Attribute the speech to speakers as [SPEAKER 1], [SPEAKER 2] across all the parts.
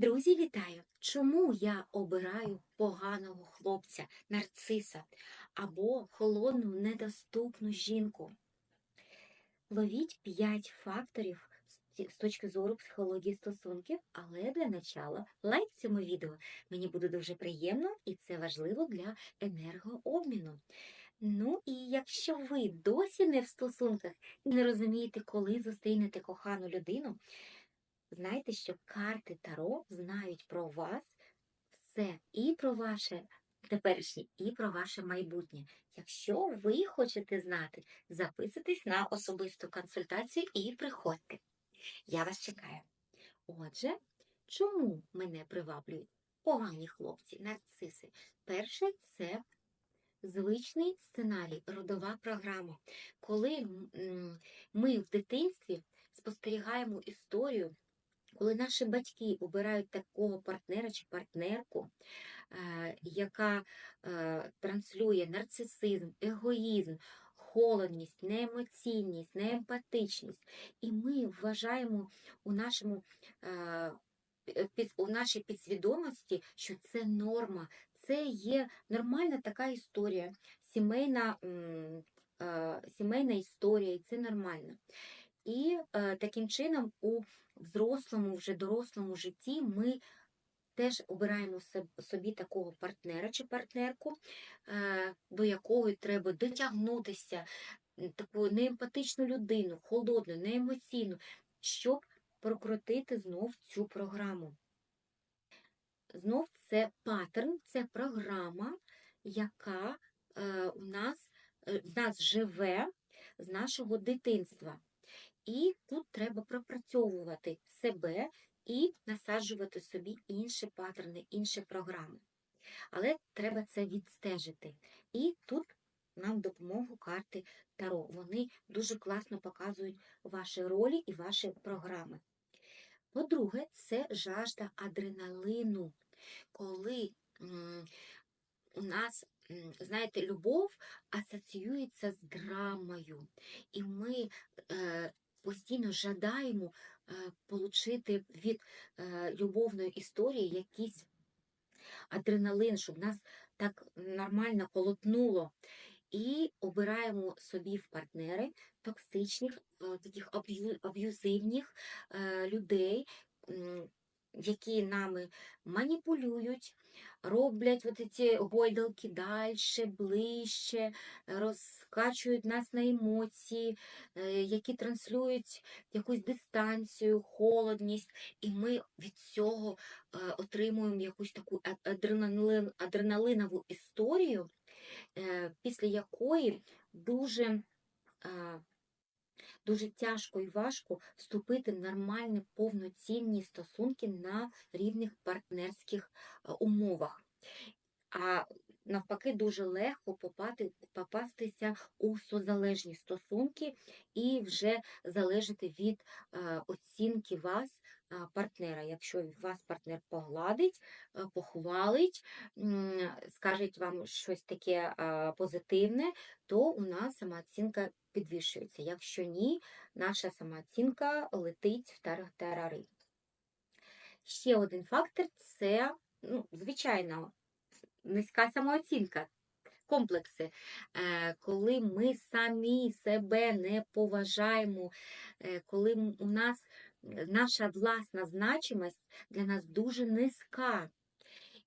[SPEAKER 1] Друзі, вітаю! Чому я обираю поганого хлопця, нарциса або холодну, недоступну жінку? Ловіть 5 факторів з точки зору психології стосунків, але для начала лайк цьому відео. Мені буде дуже приємно і це важливо для енергообміну. Ну і якщо ви досі не в стосунках і не розумієте, коли зустрінете кохану людину, Знайте, що карти Таро знають про вас все і про ваше теперішнє, і про ваше майбутнє. Якщо ви хочете знати, записуйтесь на особисту консультацію і приходьте. Я вас чекаю. Отже, чому мене приваблюють погані хлопці, нарциси? Перше, це звичний сценарій, родова програма. Коли ми в дитинстві спостерігаємо історію коли наші батьки обирають такого партнера чи партнерку, е, яка е, транслює нарцисизм, егоїзм, холодність, неемоційність, неемпатичність, і ми вважаємо у нашому е, у нашій підсвідомості, що це норма, це є нормальна така історія, сімейна, сімейна історія, і це нормально. І е, таким чином у взрослому, вже дорослому житті ми теж обираємо собі такого партнера чи партнерку, е, до якої треба дотягнутися, таку неемпатичну людину, холодну, неемоційну, щоб прокрутити знов цю програму. Знов це паттерн, це програма, яка е, у нас, в нас живе з нашого дитинства. І тут треба пропрацьовувати себе і насаджувати собі інші паттерни, інші програми. Але треба це відстежити. І тут нам допомогу карти Таро. Вони дуже класно показують ваші ролі і ваші програми. По-друге, це жажда адреналину, коли у нас, знаєте, любов асоціюється з драмою, і ми е, постійно жадаємо е, получити від е, любовної історії якийсь адреналин, щоб нас так нормально колотнуло. І обираємо собі в партнери токсичних, е, таких аб'ю- аб'юзивних людей, які нами маніпулюють, роблять от ці гойдалки далі, ближче, розкачують нас на емоції, е, які транслюють якусь дистанцію, холодність, і ми від цього е, отримуємо якусь таку адреналин, адреналинову історію, е, після якої дуже, е, дуже тяжко і важко вступити в нормальні повноцінні стосунки на рівних партнерських е, умовах. А навпаки, дуже легко попати, попастися у созалежні стосунки і вже залежати від е, оцінки вас, е, партнера. Якщо вас партнер погладить, е, похвалить, скаже вам щось таке позитивне, то у нас самооцінка підвищується. Якщо ні, наша самооцінка летить в тарари. Ще один фактор це, ну, звичайно, низька самооцінка. Комплекси, Е, коли ми самі себе не поважаємо, е, коли у нас е, наша власна значимость для нас дуже низька,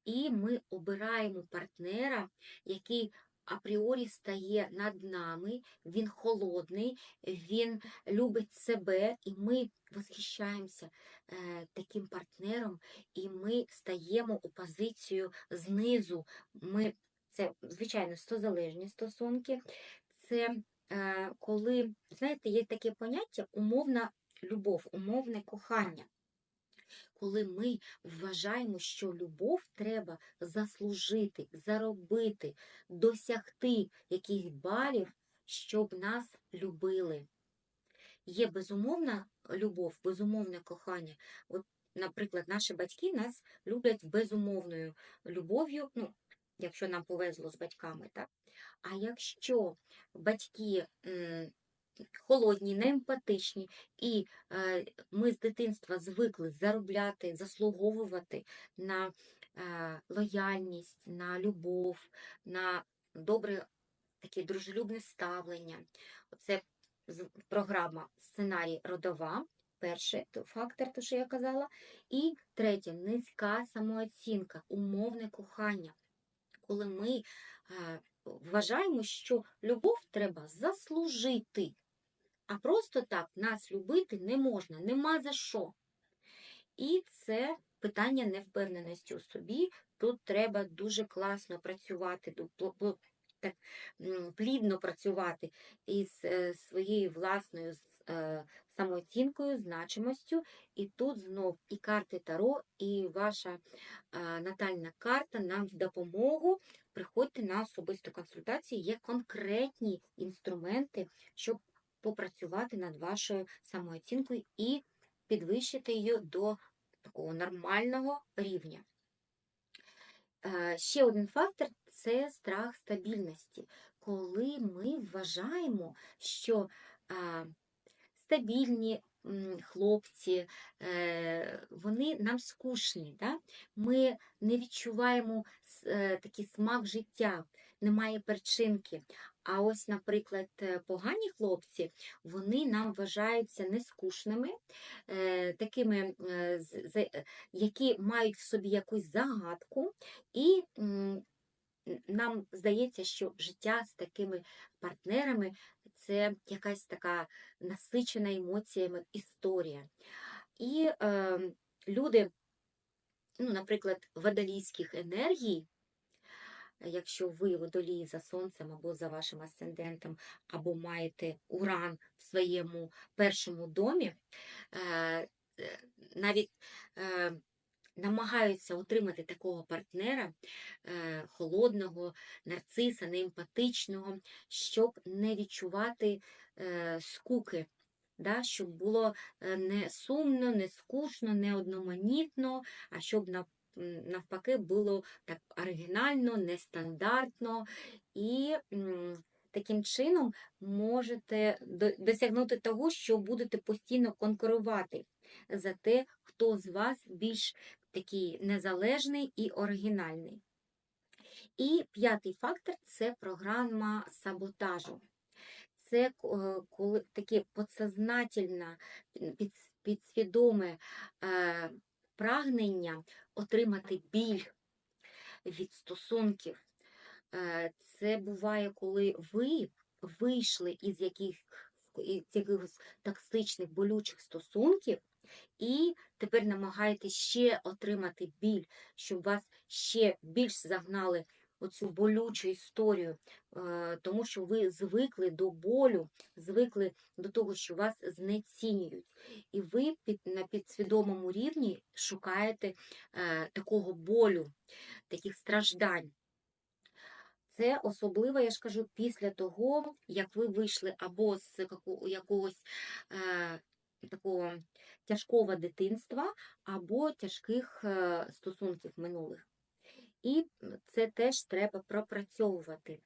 [SPEAKER 1] і ми обираємо партнера, який апріорі стає над нами, він холодний, він любить себе, і ми восхищаємося е, таким партнером, і ми стаємо у позицію знизу. Ми, це, звичайно, стозалежні стосунки. Це е, коли, знаєте, є таке поняття умовна любов, умовне кохання. Коли ми вважаємо, що любов треба заслужити, заробити, досягти якихось балів, щоб нас любили. Є безумовна любов, безумовне кохання. От, наприклад, наші батьки нас люблять безумовною любов'ю, ну, якщо нам повезло з батьками, так? А якщо батьки холодні, неемпатичні, і е, ми з дитинства звикли заробляти, заслуговувати на е, лояльність, на любов, на добре таке дружелюбне ставлення. Це програма сценарій родова. Перший то- фактор, то що я казала, і третє низька самооцінка, умовне кохання. Коли ми е, вважаємо, що любов треба заслужити, а просто так нас любити не можна, нема за що. І це питання невпевненості у собі. Тут треба дуже класно працювати, так, плідно працювати із е, своєю власною е, самооцінкою, значимостю. І тут знов і карти Таро, і ваша е, натальна карта нам в допомогу. Приходьте на особисту консультацію. Є конкретні інструменти, щоб попрацювати над вашою самооцінкою і підвищити її до такого нормального рівня. Е, Ще один фактор це страх стабільності. Коли ми вважаємо, що стабільні хлопці, е, вони нам скучні, да? ми не відчуваємо е, такий смак життя, немає перчинки. А ось, наприклад, е, погані хлопці, вони нам вважаються нескучними, е, такими, е, е, які мають в собі якусь загадку, і нам здається, що життя з такими партнерами це якась така насичена емоціями історія. І е, люди, ну, наприклад, водолійських енергій, якщо ви водолії за сонцем або за вашим асцендентом, або маєте уран в своєму першому домі, е, е, навіть е, намагаються отримати такого партнера холодного, нарциса, неемпатичного, щоб не відчувати скуки. Да, щоб було не сумно, не скучно, не одноманітно, а щоб навпаки було так оригінально, нестандартно. І таким чином можете досягнути того, що будете постійно конкурувати за те, хто з вас більш такий незалежний і оригінальний. І п'ятий фактор це програма саботажу. Це е, коли таке подсознательне, під, підсвідоме е, прагнення отримати біль від стосунків. Е, Це буває, коли ви вийшли із яких, якихось токсичних болючих стосунків, і тепер намагаєтесь ще отримати біль, щоб вас ще більш загнали оцю болючу історію, е, тому що ви звикли до болю, звикли до того, що вас знецінюють. І ви під, на підсвідомому рівні шукаєте е, такого болю, таких страждань. Це особливо, я ж кажу, після того, як ви вийшли або з якогось е, такого тяжкого дитинства, або тяжких е, стосунків минулих. І це теж треба пропрацьовувати.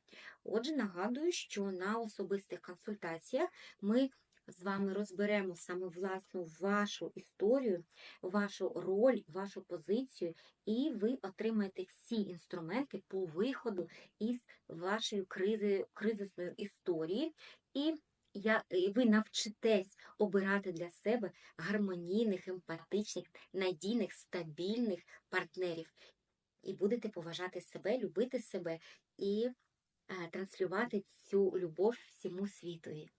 [SPEAKER 1] Отже, нагадую, що на особистих консультаціях ми з вами розберемо саме власну вашу історію, вашу роль, вашу позицію, і ви отримаєте всі інструменти по виходу із вашої кризи, кризисної історії. І я, ви навчитесь обирати для себе гармонійних, емпатичних, надійних, стабільних партнерів. І будете поважати себе, любити себе і е, транслювати цю любов всьому світові.